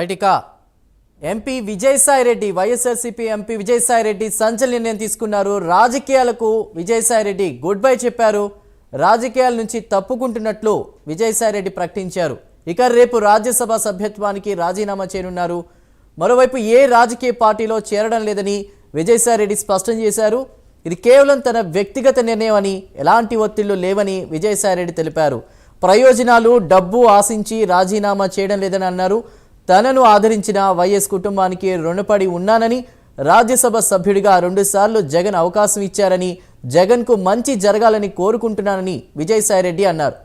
Right ఇక MP Vijayasai Reddy YSRCP MP Vijayasai Reddy సంచలన నిర్ణయం తీసుకున్నారు. రాజకీయాలకు విజయసాయి రెడ్డి గుడ్ బై చెప్పారు. రాజకీయాల నుంచి తప్పుకుంటున్నట్లు విజయసాయి రెడ్డి ప్రకటించారు. ఇక రేపు రాజ్యసభ సభ్యత్వానికి రాజీనామా చేయనున్నారు. మరోవైపు ఏ రాజకీయ పార్టీలో చేరడం లేదని విజయసాయి రెడ్డి స్పష్టం చేశారు. ఇది కేవలం తన వ్యక్తిగత నిర్ణయం అని ఎలాంటి ఒత్తిళ్ళు లేవని విజయసాయి రెడ్డి తెలిపారు. ప్రయోజనాలు డబ్బు ఆశించి రాజీనామా చేయడం లేదని అన్నారు. తనను ఆదరించిన వైఎస్ కుటుంబానికి రుణపడి ఉన్నానని రాజ్యసభ సభ్యుడిగా రెండుసార్లు జగన్ అవకాశం ఇచ్చారని జగన్కు మంచి జరగాలని కోరుకుంటున్నానని విజయసాయిరెడ్డి అన్నారు.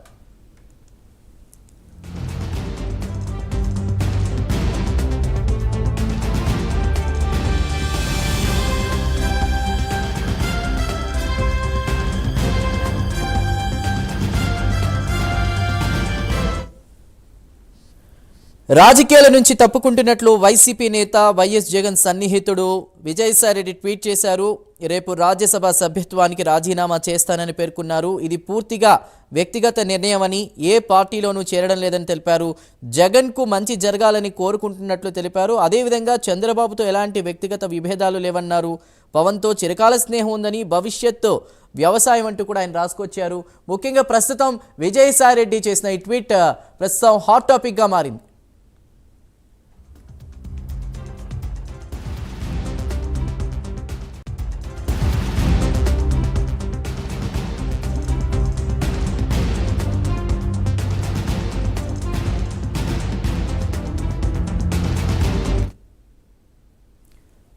రాజకీయాల నుంచి తప్పుకుంటున్నట్లు వైసీపీ నేత వైఎస్ జగన్ సన్నిహితుడు విజయసాయిరెడ్డి ట్వీట్ చేశారు. రేపు రాజ్యసభ సభ్యత్వానికి రాజీనామా చేస్తానని పేర్కొన్నారు. ఇది పూర్తిగా వ్యక్తిగత నిర్ణయమని ఏ పార్టీలోనూ చేరడం లేదని తెలిపారు. జగన్కు మంచి జరగాలని కోరుకుంటున్నట్లు తెలిపారు. అదేవిధంగా చంద్రబాబుతో ఎలాంటి వ్యక్తిగత విభేదాలు లేవన్నారు. పవన్తో చిరకాల స్నేహం ఉందని భవిష్యత్తు వ్యవసాయం అంటూ కూడా ఆయన రాసుకొచ్చారు. ముఖ్యంగా ప్రస్తుతం విజయసాయిరెడ్డి చేసిన ఈ ట్వీట్ ప్రస్తుతం హాట్ టాపిక్గా మారింది.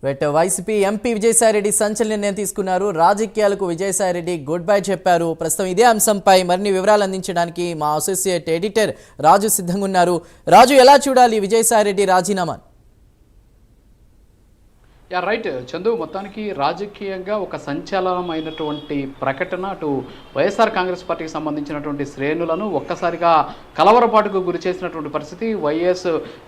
బట్ వైసీపీ ఎంపీ విజయసాయిరెడ్డి సంచలన నిర్ణయం తీసుకున్నారు. రాజకీయాలకు విజయసాయిరెడ్డి గుడ్ బై చెప్పారు. ప్రస్తుతం ఇదే అంశంపై మరిన్ని వివరాలు అందించడానికి మా అసోసియేట్ ఎడిటర్ రాజు సిద్ధంగా ఉన్నారు. రాజు ఎలా చూడాలి? విజయసాయిరెడ్డి రాజీనామా యా రైట్ చందు మొత్తానికి రాజకీయంగా ఒక సంచలనమైనటువంటి ప్రకటన అటు వైఎస్ఆర్ కాంగ్రెస్ పార్టీకి సంబంధించినటువంటి శ్రేణులను ఒక్కసారిగా కలవరపాటుకు గురి చేసినటువంటి పరిస్థితి. వైఎస్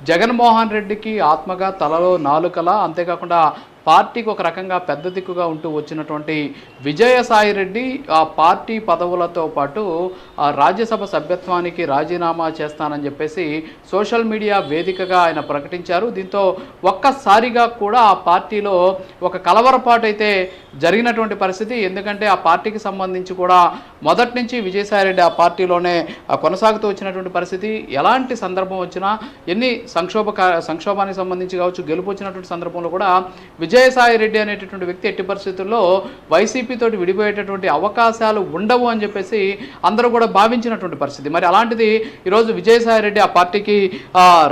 జగన్మోహన్ రెడ్డికి ఆత్మగా తలలో నాలుకల. అంతేకాకుండా పార్టీకి ఒక రకంగా పెద్ద దిక్కుగా ఉంటూ వచ్చినటువంటి విజయసాయి రెడ్డి ఆ పార్టీ పదవులతో పాటు ఆ రాజ్యసభ సభ్యత్వానికి రాజీనామా చేస్తానని చెప్పేసి సోషల్ మీడియా వేదికగా ఆయన ప్రకటించారు. దీంతో ఒక్కసారిగా కూడా ఆ పార్టీలో ఒక కలవరపాటు అయితే జరిగినటువంటి పరిస్థితి. ఎందుకంటే ఆ పార్టీకి సంబంధించి కూడా మొదటి నుంచి విజయసాయి రెడ్డి ఆ పార్టీలోనే కొనసాగుతూ వచ్చినటువంటి పరిస్థితి. ఎలాంటి సందర్భం వచ్చినా ఎన్ని సంక్షోభ సంక్షోభానికి సంబంధించి కావచ్చు గెలుపు వచ్చినటువంటి సందర్భంలో కూడా విజయసాయి రెడ్డి అనేటటువంటి వ్యక్తి ఎట్టి పరిస్థితుల్లో వైసీపీ తోటి విడిపోయేటటువంటి అవకాశాలు ఉండవు అని చెప్పేసి అందరూ కూడా భావించినటువంటి పరిస్థితి. మరి అలాంటిది ఈరోజు విజయసాయి రెడ్డి ఆ పార్టీకి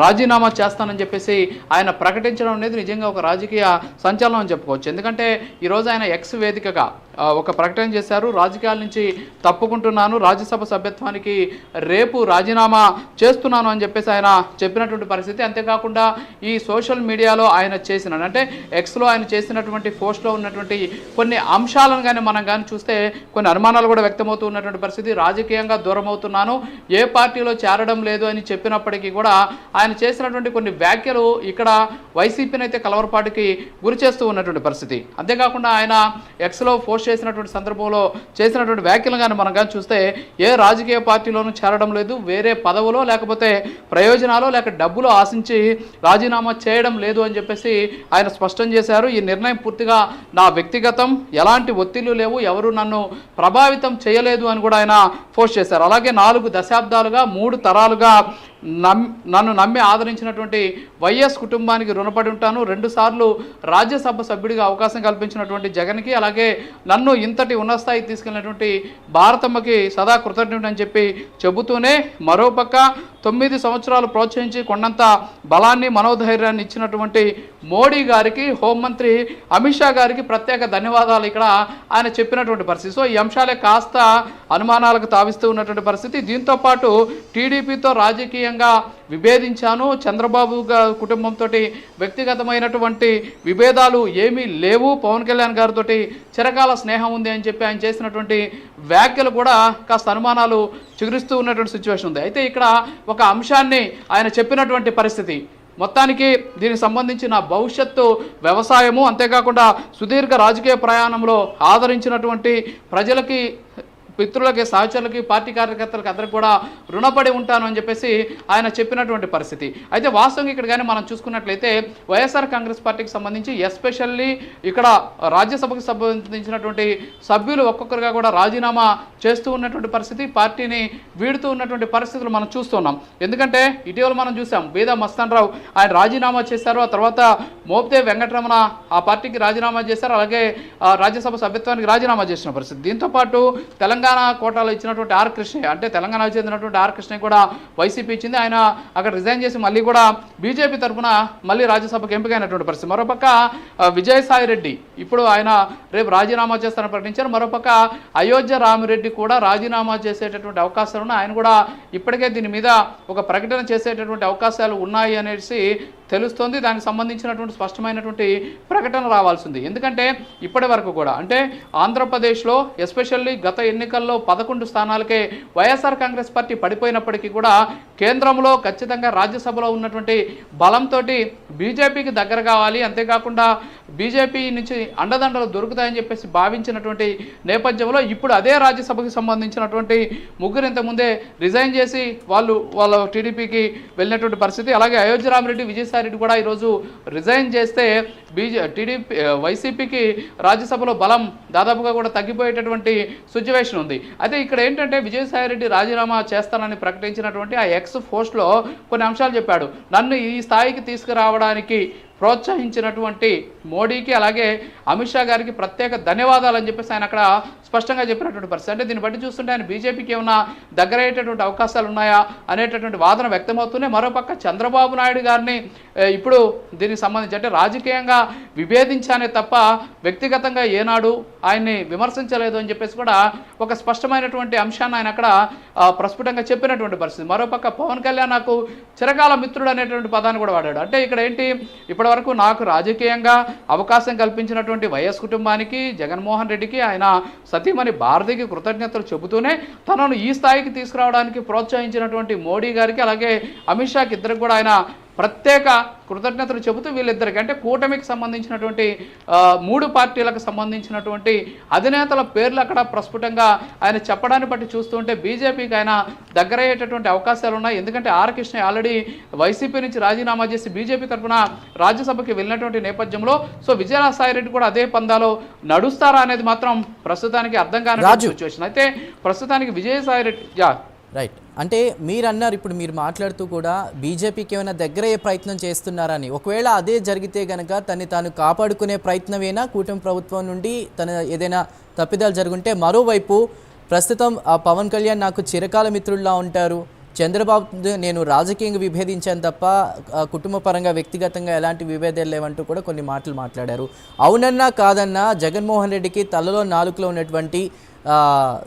రాజీనామా చేస్తానని చెప్పేసి ఆయన ప్రకటించడం అనేది నిజంగా ఒక రాజకీయ సంచలనం అని చెప్పుకోవచ్చు. ఎందుకంటే ఈరోజు ఆయన ఎక్స్ వేదికగా ఒక ప్రకటన చేశారు. రాజకీయాల నుంచి తప్పుకుంటున్నాను రాజ్యసభ సభ్యత్వానికి రేపు రాజీనామా చేస్తున్నాను అని చెప్పేసి ఆయన చెప్పినటువంటి పరిస్థితి. అంతేకాకుండా ఈ సోషల్ మీడియాలో ఆయన చేసిన అంటే ఎక్స్లో ఆయన చేసినటువంటి పోస్ట్లో ఉన్నటువంటి కొన్ని అంశాలను కానీ మనం కానీ చూస్తే కొన్ని అనుమానాలు కూడా వ్యక్తమవుతూ ఉన్నటువంటి పరిస్థితి. రాజకీయంగా దూరం అవుతున్నాను ఏ పార్టీలో చేరడం లేదు అని చెప్పినప్పటికీ కూడా ఆయన చేసినటువంటి కొన్ని వ్యాఖ్యలు ఇక్కడ వైసీపీని అయితే కలవరపాటుకి గురి చేస్తూ ఉన్నటువంటి పరిస్థితి. అంతేకాకుండా ఆయన ఎక్స్లో పోస్ట్ చేసినటువంటి సందర్భంలో చేసినటువంటి వ్యాఖ్యలు కానీ మనం కానీ చూస్తే ఏ రాజకీయ పార్టీలోనూ చేరడం లేదు వేరే పదవులో లేకపోతే ప్రయోజనాలు లేక డబ్బులు ఆశించి రాజీనామా చేయడం లేదు అని చెప్పేసి ఆయన స్పష్టం చేశారు. ఈ నిర్ణయం పూర్తిగా నా వ్యక్తిగతం ఎలాంటి ఒత్తిళ్ళు లేవు ఎవరు నన్ను ప్రభావితం చేయలేదు అని కూడా ఆయన పోస్ట్ చేశారు. అలాగే నాలుగు దశాబ్దాలుగా మూడు తరాలుగా నన్ను నమ్మి ఆదరించినటువంటి వైఎస్ కుటుంబానికి రుణపడి ఉంటాను. రెండుసార్లు రాజ్యసభ సభ్యుడిగా అవకాశం కల్పించినటువంటి జగన్కి అలాగే నన్ను ఇంతటి ఉన్నత స్థాయికి తీసుకెళ్ళినటువంటి భారతమ్మకి సదా కృతజ్ఞుడు అని చెప్పి చెబుతూనే మరోపక్క తొమ్మిది సంవత్సరాలు ప్రోత్సహించి కొండంత బలాన్ని మనోధైర్యాన్ని ఇచ్చినటువంటి మోడీ గారికి హోంమంత్రి అమిత్ షా గారికి ప్రత్యేక ధన్యవాదాలు ఇక్కడ ఆయన చెప్పినటువంటి పరిస్థితి. సో ఈ అంశాలే కాస్త అనుమానాలకు తావిస్తూ ఉన్నటువంటి పరిస్థితి. దీంతో పాటు టీడీపీతో రాజకీయంగా విభేదించాను. చంద్రబాబు గారి కుటుంబంతో వ్యక్తిగతమైనటువంటి విభేదాలు ఏమీ లేవు. పవన్ కళ్యాణ్ గారితో చిరకాల స్నేహం ఉంది అని చెప్పి ఆయన చేసినటువంటి వ్యాఖ్యలు కూడా కాస్త అనుమానాలు చిగురిస్తూ ఉన్నటువంటి సిచ్యువేషన్ ఉంది. అయితే ఇక్కడ ఒక అంశాన్ని ఆయన చెప్పినటువంటి పరిస్థితి. మొత్తానికి దీనికి సంబంధించిన భవిష్యత్తు వ్యవసాయము అంతేకాకుండా సుదీర్ఘ రాజకీయ ప్రయాణంలో ఆదరించినటువంటి ప్రజలకి మిత్రులకి సహచరులకి పార్టీ కార్యకర్తలకి అందరికి కూడా రుణపడి ఉంటాను అని చెప్పేసి ఆయన చెప్పినటువంటి పరిస్థితి. అయితే వాస్తవంగా ఇక్కడ కానీ మనం చూసుకున్నట్లయితే వైఎస్ఆర్ కాంగ్రెస్ పార్టీకి సంబంధించి ఎస్పెషల్లీ ఇక్కడ రాజ్యసభకు సంబంధించినటువంటి సభ్యులు ఒక్కొక్కరుగా కూడా రాజీనామా చేస్తూ ఉన్నటువంటి పరిస్థితి పార్టీని వీడుతూ ఉన్నటువంటి పరిస్థితులు మనం చూస్తున్నాం. ఎందుకంటే ఇటీవల మనం చూసాం బీదా మస్తాన్ రావు ఆయన రాజీనామా చేశారు ఆ తర్వాత మోప్దే వెంకటరమణ ఆ పార్టీకి రాజీనామా చేశారు అలాగే ఆ, రాజ్యసభ సభ్యత్వానికి రాజీనామా చేసిన పరిస్థితి. దీంతో పాటు తెలంగాణ కోటాలో ఇచ్చినటువంటి ఆర్ కృష్ణయ్య అంటే తెలంగాణకు చెందినటువంటి ఆర్ కృష్ణయ్య కూడా వైసీపీ ఇచ్చింది. ఆయన అక్కడ రిజైన్ చేసి మళ్ళీ కూడా బీజేపీ తరఫున మళ్ళీ రాజ్యసభకు ఎంపికైనటువంటి పరిస్థితి. మరోపక్క విజయసాయిరెడ్డి విజయసాయి రెడ్డి ఇప్పుడు ఆయన రేపు రాజీనామా చేస్తారని ప్రకటించారు. మరోపక్క అయోధ్య రామిరెడ్డి కూడా రాజీనామా చేసేటటువంటి అవకాశాలు ఉన్నాయి. ఆయన కూడా ఇప్పటికే దీని మీద ఒక ప్రకటన చేసేటటువంటి అవకాశాలు ఉన్నాయి అనేసి తెలుస్తోంది. దానికి సంబంధించినటువంటి స్పష్టమైనటువంటి ప్రకటన రావాల్సింది. ఎందుకంటే ఇప్పటి వరకు కూడా అంటే ఆంధ్రప్రదేశ్లో ఎస్పెషల్లీ గత ఎన్నికల్లో పదకొండు స్థానాలకే వైఎస్ఆర్ కాంగ్రెస్ పార్టీ పడిపోయినప్పటికీ కూడా కేంద్రంలో ఖచ్చితంగా రాజ్యసభలో ఉన్నటువంటి బలంతో బీజేపీకి దగ్గర కావాలి. అంతేకాకుండా బీజేపీ నుంచి అండదండలు దొరుకుతాయని చెప్పేసి భావించినటువంటి నేపథ్యంలో ఇప్పుడు అదే రాజ్యసభకి సంబంధించినటువంటి ముగ్గురు ఇంతకుముందే రిజైన్ చేసి వాళ్ళు వాళ్ళ టీడీపీకి వెళ్ళినటువంటి పరిస్థితి. అలాగే అయోధ్య రామిరెడ్డి విజయసాయి రెడ్డి కూడా ఈరోజు రిజైన్ చేస్తే బీజే టీడీపీ వైసీపీకి రాజ్యసభలో బలం దాదాపుగా కూడా తగ్గిపోయేటటువంటి సిచ్యువేషన్ ఉంది. అయితే ఇక్కడ ఏంటంటే విజయసాయి రెడ్డి రాజీనామా చేస్తానని ప్రకటించినటువంటి ఆ ఎక్స్ పోస్ట్లో కొన్ని అంశాలు చెప్పాడు. నన్ను ఈ స్థాయికి తీసుకురావడానికి ప్రోత్సహించినటువంటి మోడీకి అలాగే అమిత్ షా గారికి ప్రత్యేక ధన్యవాదాలు అని చెప్పేసి ఆయన అక్కడ స్పష్టంగా చెప్పినటువంటి పరిస్థితి. అంటే దీన్ని బట్టి చూస్తుంటే ఆయన బీజేపీకి ఏమైనా దగ్గరయ్యేటటువంటి అవకాశాలు ఉన్నాయా అనేటటువంటి వాదన వ్యక్తమవుతూనే మరోపక్క చంద్రబాబు నాయుడు గారిని ఇప్పుడు దీనికి సంబంధించి అంటే రాజకీయంగా విభేదించానే తప్ప వ్యక్తిగతంగా ఏనాడు ఆయన్ని విమర్శించలేదు అని చెప్పేసి కూడా ఒక స్పష్టమైనటువంటి అంశాన్ని ఆయన అక్కడ ఆ, ప్రస్ఫుటంగా చెప్పినటువంటి పరిస్థితి. మరోపక్క పవన్ కళ్యాణ్ నాకు చిరకాల మిత్రుడు అనేటువంటి పదాన్ని కూడా వాడాడు. అంటే ఇక్కడ ఏంటి? ఇప్పటివరకు నాకు రాజకీయంగా అవకాశం కల్పించినటువంటి వైఎస్ కుటుంబానికి జగన్మోహన్ రెడ్డికి ఆయన సతీమణి భారతికి కృతజ్ఞతలు చెబుతూనే తనను ఈ స్థాయికి తీసుకురావడానికి ప్రోత్సహించినటువంటి మోడీ గారికి అలాగే అమిత్ షాకి ఇద్దరికి కూడా ఆయన ప్రత్యేక కృతజ్ఞతలు చెబుతూ వీళ్ళిద్దరికి. అంటే కూటమికి సంబంధించినటువంటి మూడు పార్టీలకు సంబంధించినటువంటి అధినేతల పేర్లు అక్కడ ప్రస్ఫుటంగా ఆయన చెప్పడాన్ని బట్టి చూస్తుంటే బీజేపీకి ఆయన దగ్గరయ్యేటటువంటి అవకాశాలు ఉన్నాయి. ఎందుకంటే ఆర్ కృష్ణ ఆల్రెడీ వైసీపీ నుంచి రాజీనామా చేసి బీజేపీ తరఫున రాజ్యసభకి వెళ్ళినటువంటి నేపథ్యంలో సో విజయసాయి రెడ్డి కూడా అదే పందాలో నడుస్తారా అనేది మాత్రం ప్రస్తుతానికి అర్థం కాని. సిచ్యువేషన్ అయితే ప్రస్తుతానికి విజయసాయి రెడ్డి యా. రైట్ అంటే మీరు అన్నారు ఇప్పుడు మీరు మాట్లాడుతూ కూడా బీజేపీకి ఏమైనా దగ్గరయ్యే ప్రయత్నం చేస్తున్నారని. ఒకవేళ అదే జరిగితే గనక తన్ని తాను కాపాడుకునే ప్రయత్నమేనా? కూటమి ప్రభుత్వం నుండి తన ఏదైనా తప్పిదాలు జరుగుంటే మరోవైపు ప్రస్తుతం ఆ పవన్ కళ్యాణ్ నాకు చిరకాల మిత్రుల్లా ఉంటారు. చంద్రబాబు నేను రాజకీయంగా విభేదించాను తప్ప కుటుంబ పరంగా వ్యక్తిగతంగా ఎలాంటి విభేదాలు లేవంటూ కూడా కొన్ని మాటలు మాట్లాడారు. అవునన్నా కాదన్నా జగన్మోహన్ రెడ్డికి తలలో నాలుకలో ఉన్నటువంటి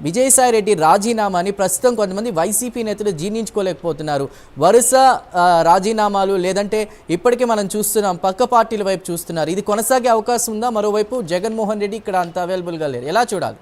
విజయసాయి రెడ్డి రాజీనామాని ప్రస్తుతం కొంతమంది వైసీపీ నేతలు జీర్ణించుకోలేకపోతున్నారు. వరుస రాజీనామాలు లేదంటే ఇప్పటికే మనం చూస్తున్నాం పక్క పార్టీల వైపు చూస్తున్నారు. ఇది కొనసాగే అవకాశం ఉందా? మరోవైపు జగన్మోహన్ రెడ్డి ఇక్కడ అంత అవైలబుల్గా లేరు. ఎలా చూడాలి?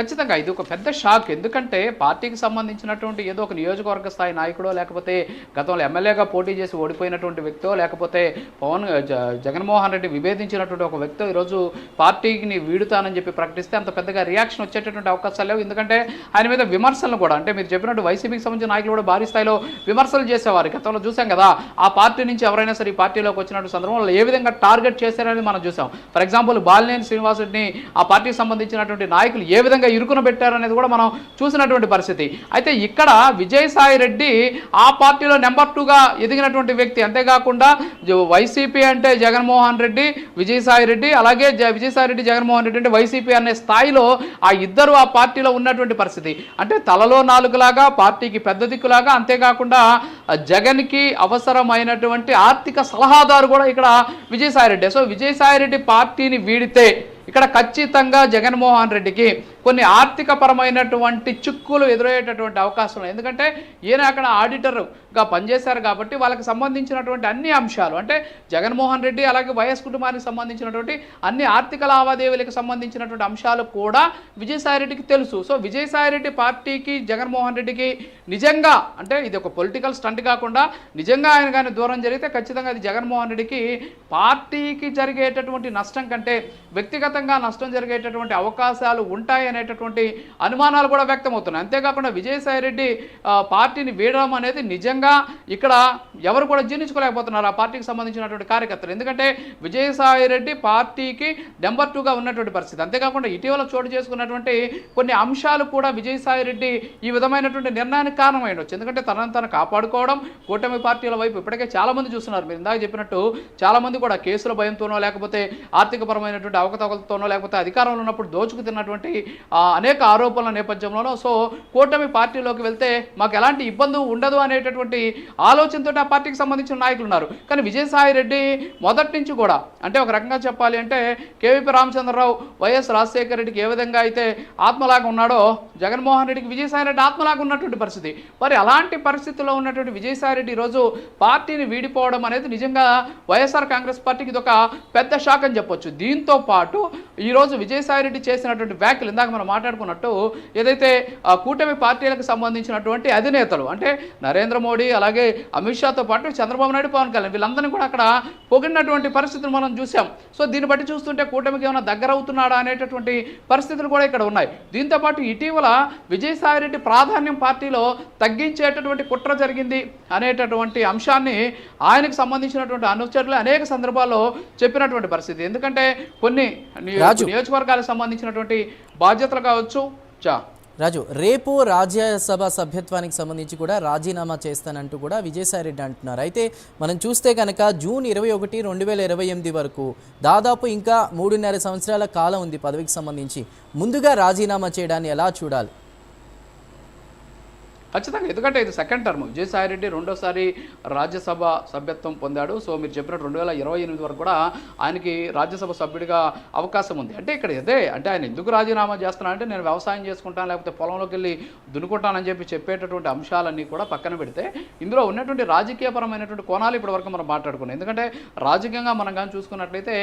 ఖచ్చితంగా ఇది ఒక పెద్ద షాక్. ఎందుకంటే పార్టీకి సంబంధించినటువంటి ఏదో ఒక నియోజకవర్గ స్థాయి నాయకుడో లేకపోతే గతంలో ఎమ్మెల్యేగా పోటీ చేసి ఓడిపోయినటువంటి వ్యక్తో లేకపోతే పవన్ జ- జగన్మోహన్ రెడ్డి విభేదించినటువంటి ఒక వ్యక్తి ఈరోజు పార్టీని వీడుతానని చెప్పి ప్రకటిస్తే అంత పెద్దగా రియాక్షన్ వచ్చేటటువంటి అవకాశాలు లేవు. ఎందుకంటే ఆయన మీద విమర్శలు కూడా అంటే మీరు చెప్పినట్టు వైసీపీకి సంబంధించిన నాయకులు కూడా భారీ స్థాయిలో విమర్శలు చేసేవారు. గతంలో చూసాం కదా ఆ పార్టీ నుంచి ఎవరైనా సరే ఈ పార్టీలోకి వచ్చినటువంటి సందర్భంలో ఏ విధంగా టార్గెట్ చేశారనేది మనం చూసాం. ఫర్ ఎగ్జాంపుల్ బాలినేని శ్రీనివాసుడిని ఆ పార్టీకి సంబంధించినటువంటి నాయకులు ఏ విధంగా ఇరుకున పెట్టారనేది కూడా మనం చూసినటువంటి పరిస్థితి. అయితే ఇక్కడ విజయసాయి రెడ్డి ఆ పార్టీలో నెంబర్ టూగా ఎదిగినటువంటి వ్యక్తి. అంతేకాకుండా వైసీపీ అంటే జగన్మోహన్ రెడ్డి విజయసాయి రెడ్డి అలాగే జ- విజయసాయి రెడ్డి జగన్మోహన్ రెడ్డి అంటే వైసీపీ అనే స్థాయిలో ఆ ఇద్దరు ఆ పార్టీలో ఉన్నటువంటి పరిస్థితి. అంటే తలలో నాలుగులాగా పార్టీకి పెద్ద దిక్కులాగా అంతేకాకుండా జగన్కి అవసరమైనటువంటి ఆర్థిక సలహాదారు కూడా ఇక్కడ విజయసాయి రెడ్డి సో విజయసాయి రెడ్డి పార్టీని వీడితే ఇక్కడ ఖచ్చితంగా జగన్మోహన్ రెడ్డికి కొన్ని ఆర్థికపరమైనటువంటి చిక్కులు ఎదురయ్యేటటువంటి అవకాశం ఉంది ఎందుకంటే ఈయన అక్కడ ఆడిటర్గా పనిచేశారు కాబట్టి వాళ్ళకి సంబంధించినటువంటి అన్ని అంశాలు అంటే జగన్మోహన్ రెడ్డి అలాగే వైఎస్ కుటుంబానికి సంబంధించినటువంటి అన్ని ఆర్థిక లావాదేవీలకు సంబంధించినటువంటి అంశాలు కూడా విజయసాయి రెడ్డికి తెలుసు. సో విజయసాయి రెడ్డి పార్టీకి జగన్మోహన్ రెడ్డికి నిజంగా అంటే ఇది ఒక పొలిటికల్ స్టంట్ కాకుండా నిజంగా ఆయన కానీ దూరం జరిగితే ఖచ్చితంగా అది జగన్మోహన్ రెడ్డికి పార్టీకి జరిగేటటువంటి నష్టం కంటే వ్యక్తిగతంగా నష్టం జరిగేటటువంటి అవకాశాలు ఉంటాయి అనేటటువంటి అనుమానాలు కూడా వ్యక్తమవుతున్నాయి. అంతేకాకుండా విజయసాయి రెడ్డి పార్టీని వీడడం అనేది నిజంగా ఇక్కడ ఎవరు కూడా జీర్ణించుకోలేకపోతున్నారు ఆ పార్టీకి సంబంధించినటువంటి కార్యకర్తలు. ఎందుకంటే విజయసాయి రెడ్డి పార్టీకి నెంబర్ టూగా ఉన్నటువంటి పరిస్థితి. అంతేకాకుండా ఇటీవల చోటు చేసుకున్నటువంటి కొన్ని అంశాలు కూడా విజయసాయి రెడ్డి ఈ విధమైనటువంటి నిర్ణయానికి కారణమైనవచ్చు ఎందుకంటే తనను తను కాపాడుకోవడం కూటమి పార్టీల వైపు ఇప్పటికే చాలామంది చూస్తున్నారు. మీరు ఇందాక చెప్పినట్టు చాలామంది కూడా కేసుల భయంతోనో లేకపోతే ఆర్థికపరమైనటువంటి అవకతవకలతోనో లేకపోతే అధికారంలో ఉన్నప్పుడు దోచుకు తిన్నటువంటి అనేక ఆరోపణల నేపథ్యంలోనో. సో కూటమి పార్టీలోకి వెళ్తే మాకు ఎలాంటి ఇబ్బంది ఉండదు అనేటటువంటి ఆలోచనతో ఆ పార్టీకి సంబంధించిన నాయకులు ఉన్నారు. కానీ విజయసాయి రెడ్డి మొదటి నుంచి కూడా అంటే ఒక రకంగా చెప్పాలి అంటే కేవీపీ రామచంద్రరావు వైఎస్ రాజశేఖర రెడ్డికి ఏ విధంగా అయితే ఆత్మలాగా ఉన్నాడో జగన్మోహన్ రెడ్డికి విజయసాయి రెడ్డి ఆత్మలాగా ఉన్నటువంటి పరిస్థితి. మరి అలాంటి పరిస్థితుల్లో ఉన్నటువంటి విజయసాయి రెడ్డి ఈరోజు పార్టీని వీడిపోవడం అనేది నిజంగా వైఎస్ఆర్ కాంగ్రెస్ పార్టీకి ఇది ఒక పెద్ద షాక్ అని చెప్పొచ్చు. దీంతో పాటు ఈరోజు విజయసాయి రెడ్డి చేసినటువంటి వ్యాఖ్యలు ఇందాక మనం మాట్లాడుకున్నట్టు ఏదైతే ఆ కూటమి పార్టీలకు సంబంధించినటువంటి అధినేతలు అంటే నరేంద్ర మోడీ అలాగే అమిత్ షాతో పాటు చంద్రబాబు నాయుడు పవన్ కళ్యాణ్ వీళ్ళందరినీ కూడా అక్కడ పొగిడినటువంటి పరిస్థితులు మనం చూసాం సో దీన్ని బట్టి చూస్తుంటే కూటమికి ఏమైనా దగ్గర అవుతున్నాడా అనేటటువంటి పరిస్థితులు కూడా ఇక్కడ ఉన్నాయి. దీంతో పాటు ఇటీవల విజయసాయి రెడ్డి ప్రాధాన్యం పార్టీలో తగ్గించేటటువంటి కుట్ర జరిగింది అనేటటువంటి అంశాన్ని ఆయనకు సంబంధించినటువంటి అనుచరులు అనేక సందర్భాల్లో చెప్పినటువంటి పరిస్థితి. ఎందుకంటే కొన్ని. నియోజకవర్గాలకు సంబంధించినటువంటి బాధ్యతలు కావచ్చు. చా. రాజు రేపు రాజ్యసభ సభ్యత్వానికి సంబంధించి కూడా రాజీనామా చేస్తానంటూ కూడా విజయసాయిరెడ్డి అంటున్నారు. అయితే మనం చూస్తే కనుక జూన్ ఇరవై ఒకటి రెండు వేల ఇరవై ఎనిమిది వరకు దాదాపు ఇంకా మూడున్నర సంవత్సరాల కాలం ఉంది పదవికి సంబంధించి. ముందుగా రాజీనామా చేయడాన్ని ఎలా చూడాలి? ఖచ్చితంగా. ఎందుకంటే ఇది సెకండ్ టర్మ్. విజయసాయిరెడ్డి రెండోసారి రాజ్యసభ సభ్యత్వం పొందాడు. సో మీరు చెప్పినట్టు రెండు వేల ఇరవై ఎనిమిది వరకు కూడా ఆయనకి రాజ్యసభ సభ్యుడిగా అవకాశం ఉంది. అంటే ఇక్కడ ఇదే అంటే ఆయన ఎందుకు రాజీనామా చేస్తున్నా అంటే నేను వ్యవసాయం చేసుకుంటాను లేకపోతే పొలంలోకి వెళ్ళి దున్నుకుంటానని చెప్పి చెప్పేటటువంటి అంశాలన్నీ కూడా పక్కన పెడితే ఇందులో ఉన్నటువంటి రాజకీయపరమైనటువంటి కోణాలు ఇప్పటి వరకు మనం మాట్లాడుకున్నాం. ఎందుకంటే రాజకీయంగా మనం కానీ చూసుకున్నట్లయితే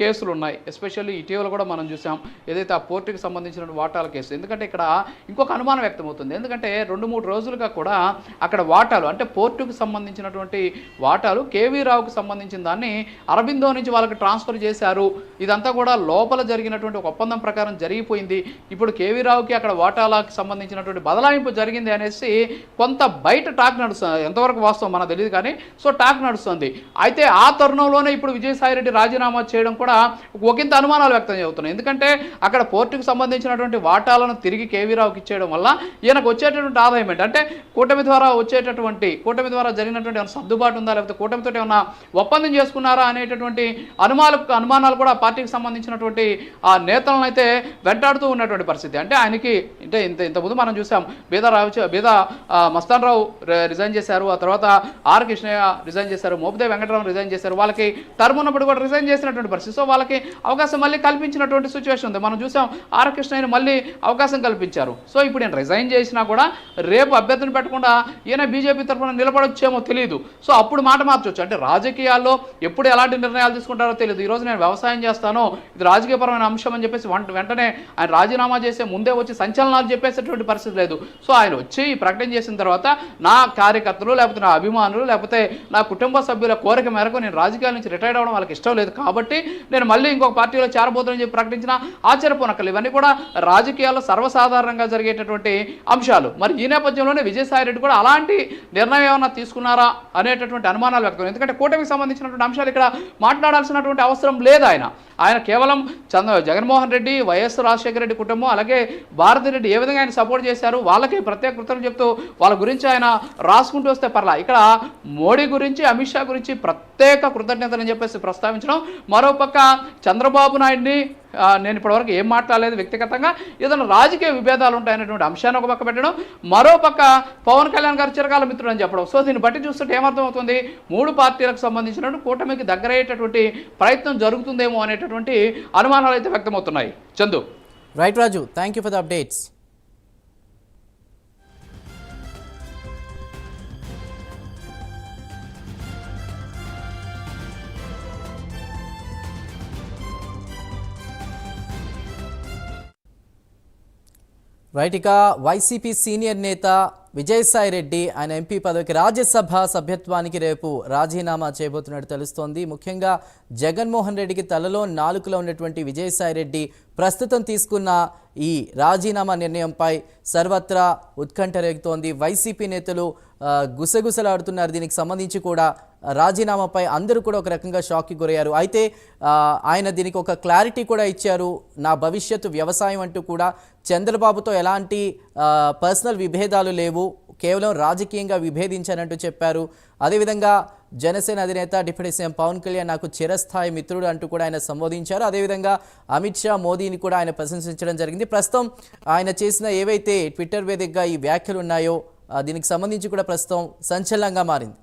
కేసులు ఉన్నాయి. ఎస్పెషల్లీ ఇటీవల కూడా మనం చూసాం. ఏదైతే ఆ పోర్టుకి సంబంధించిన వాటాల కేసు. ఎందుకంటే ఇక్కడ ఇంకొక అనుమానం వ్యక్తమవుతుంది. ఎందుకంటే రెండు మూడు రోజులుగా కూడా అక్కడ వాటాలు అంటే పోర్టుకు సంబంధించినటువంటి వాటాలు కేవీ రావుకు సంబంధించిన దాన్ని అరబిందో నుంచి వాళ్ళకి ట్రాన్స్ఫర్ చేశారు. ఇదంతా కూడా లోపల జరిగినటువంటి ఒక ఒప్పందం ప్రకారం జరిగిపోయింది. ఇప్పుడు కేవీ రావుకి అక్కడ వాటాలకు సంబంధించినటువంటి బదలాయింపు జరిగింది అనేసి కొంత బయట టాక్ నడుస్తుంది. ఎంతవరకు వాస్తవం మనకు తెలియదు కానీ సో టాక్ నడుస్తుంది. అయితే ఆ తరుణంలోనే ఇప్పుడు విజయసాయిరెడ్డి రాజీనామా చేయడం కూడా ఒకంత అనుమానాలు వ్యక్తం అవుతున్నాయి ఎందుకంటే అక్కడ పోర్టుకు సంబంధించినటువంటి వాటాలను తిరిగి కేవీరావుకి ఇచ్చేయడం వల్ల ఈయనకు వచ్చేటటువంటి ఆదాయం ఏంటి అంటే కూటమి ద్వారా వచ్చేటటువంటి కూటమి ద్వారా జరిగినటువంటి ఏమైనా సర్దుబాటు ఉందా? లేకపోతే కూటమితో ఏమైనా ఒప్పందం చేసుకున్నారా అనేటటువంటి అనుమానాలు అనుమానాలు కూడా పార్టీకి సంబంధించినటువంటి ఆ నేతలను అయితే వెంటాడుతూ ఉన్నటువంటి పరిస్థితి. అంటే ఆయనకి అంటే ఇంత ఇంతకుముందు మనం చూసాం బీద రావు బీద మస్తాన్ రావు రిజైన్ చేశారు. ఆ తర్వాత ఆర్ కృష్ణయ్య రిజైన్ చేశారు. మోపిదే వెంకటరావు రిజైన్ చేశారు. వాళ్ళకి టర్మ్ ఉన్నప్పుడు కూడా రిజైన్ చేసినటువంటి పరిస్థితి. సో వాళ్ళకి అవకాశం మళ్ళీ కల్పించినటువంటి సిచ్యువేషన్ ఉంది. మనం చూసాం ఆర్ కృష్ణయ్యని మళ్ళీ అవకాశం కల్పించారు. సో ఇప్పుడు నేను రిజైన్ చేసినా కూడా రేపు అభ్యర్థిని పెట్టకుండా ఈయన బీజేపీ తరఫున నిలబడొచ్చేమో తెలియదు సో అప్పుడు మాట మార్చొచ్చు. అంటే రాజకీయాల్లో ఎప్పుడు ఎలాంటి నిర్ణయాలు తీసుకుంటారో తెలియదు ఈ రోజు నేను వ్యవసాయం చేస్తాను ఇది రాజకీయపరమైన అంశం అని చెప్పేసి వెంటనే ఆయన రాజీనామా చేసే ముందే వచ్చి సంచలనాలు చెప్పేసేటువంటి పరిస్థితి లేదు. సో ఆయన వచ్చి ఈ ప్రకటన చేసిన తర్వాత నా కార్యకర్తలు లేకపోతే నా అభిమానులు లేకపోతే నా కుటుంబ సభ్యుల కోరిక మేరకు నేను రాజకీయాల నుంచి రిటైర్ అవ్వడం వాళ్ళకి ఇష్టం లేదు. కాబట్టి నేను మళ్ళీ ఇంకొక పార్టీలో చేరబోతుందని చెప్పి ప్రకటించిన ఆశ్చర్యపోనక్కలు ఇవన్నీ కూడా రాజకీయాల్లో సర్వసాధారణంగా జరిగేటటువంటి అంశాలు. మరి ఈ నేపథ్యంలోనే విజయసాయి రెడ్డి కూడా అలాంటి నిర్ణయం ఏమైనా తీసుకున్నారా అనేటటువంటి అనుమానాలు వ్యక్తం ఎందుకంటే కూటమికి సంబంధించినటువంటి అంశాలు ఇక్కడ మాట్లాడాల్సినటువంటి అవసరం లేదు ఆయన. ఆయన కేవలం చంద్ర జగన్మోహన్ రెడ్డి వైఎస్ రాజశేఖర రెడ్డి కుటుంబం అలాగే భారతి రెడ్డి ఏ విధంగా ఆయన సపోర్ట్ చేశారు వాళ్ళకి ప్రత్యేక కృతజ్ఞతలు చెప్తూ వాళ్ళ గురించి ఆయన రాసుకుంటూ వస్తే పర్లా ఇక్కడ మోడీ గురించి అమిత్ షా గురించి ప్రత్యేక కృతజ్ఞతలు అని చెప్పేసి ప్రస్తావించడం. మరోపక్క చంద్రబాబు నాయుడిని నేను ఇప్పటివరకు ఏం మాట్లాడలేదు వ్యక్తిగతంగా ఏదైనా రాజకీయ విభేదాలు ఉంటాయనేటువంటి అంశాన్ని ఒక పక్క పెట్టడం. మరో పక్క పవన్ కళ్యాణ్ గారు చిరకాల మిత్రుడు అని చెప్పడం. సో దీన్ని బట్టి చూస్తుంటే ఏమర్థమవుతుంది? మూడు పార్టీలకు సంబంధించినటువంటి కూటమికి దగ్గరయ్యేటటువంటి ప్రయత్నం జరుగుతుందేమో అనేటువంటి అనుమానాలు అయితే వ్యక్తమవుతున్నాయి. Chandu. Right Raju thank you for the updates right ఇక వైసీపీ సీనియర్ నేత విజయసాయి రెడ్డి ఆయన ఎంపీ పదవికి రాజ్యసభ సభ్యత్వానికి రేపు రాజీనామా చేయబోతున్నట్టు తెలుస్తోంది. ముఖ్యంగా జగన్మోహన్ రెడ్డికి తలలో నాలుకలో ఉన్నటువంటి విజయసాయి రెడ్డి ప్రస్తుతం తీసుకున్న ఈ రాజీనామా నిర్ణయంపై సర్వత్రా ఉత్కంఠ రేగుతోంది. వైసీపీ నేతలు గుసగుసలాడుతున్నారు. దీనికి సంబంధించి కూడా రాజీనామాపై అందరూ కూడా ఒక రకంగా షాక్కి గురయ్యారు. అయితే ఆయన దీనికి ఒక క్లారిటీ కూడా ఇచ్చారు. నా భవిష్యత్తు వ్యవసాయం అంటూ కూడా చంద్రబాబుతో ఎలాంటి పర్సనల్ విభేదాలు లేవు. కేవలం రాజకీయంగా విభేదించానంటూ చెప్పారు. అదేవిధంగా జనసేన అధినేత డిప్యూటీ సీఎం పవన్ కళ్యాణ్ నాకు చిరస్థాయి మిత్రుడు అంటూ కూడా ఆయన సంబోధించారు. అదేవిధంగా అమిత్ షా మోదీని కూడా ఆయన ప్రశంసించడం జరిగింది. ప్రస్తుతం ఆయన చేసిన ఏవైతే ట్విట్టర్ వేదికగా ఈ వ్యాఖ్యలు ఉన్నాయో దీనికి సంబంధించి కూడా ప్రస్తుతం సంచలనంగా మారింది.